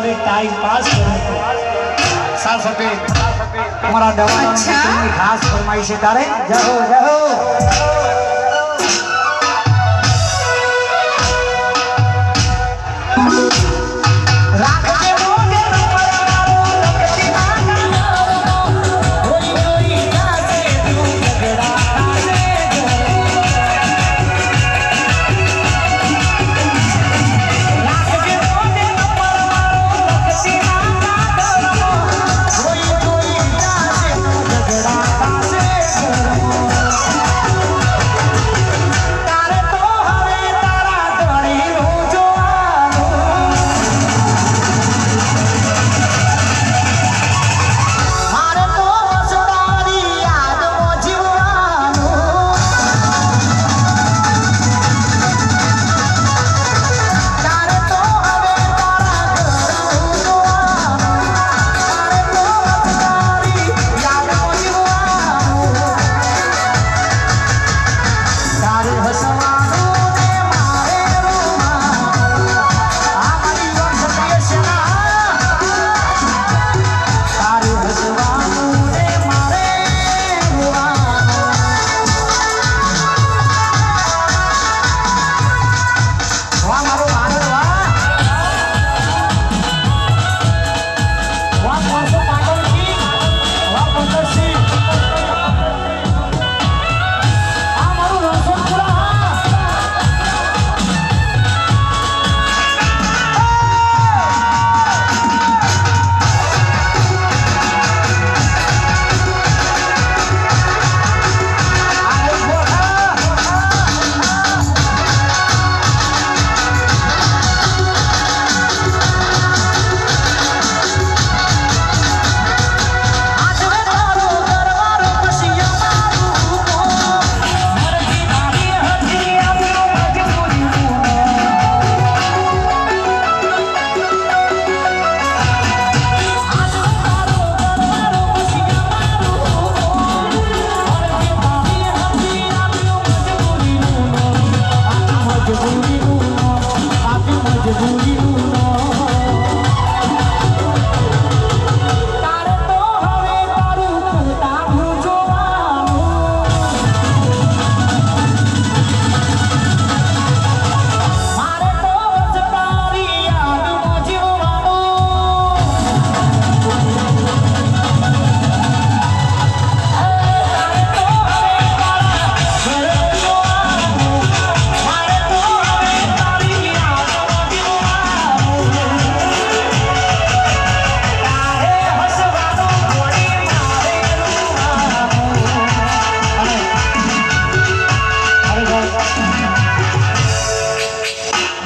તમને time pass સાસપે તમારા દવાની ખાસ ફરમાઈ છે તારે. જહો જહો.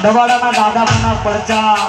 દવાડાના દાદાના પડચા.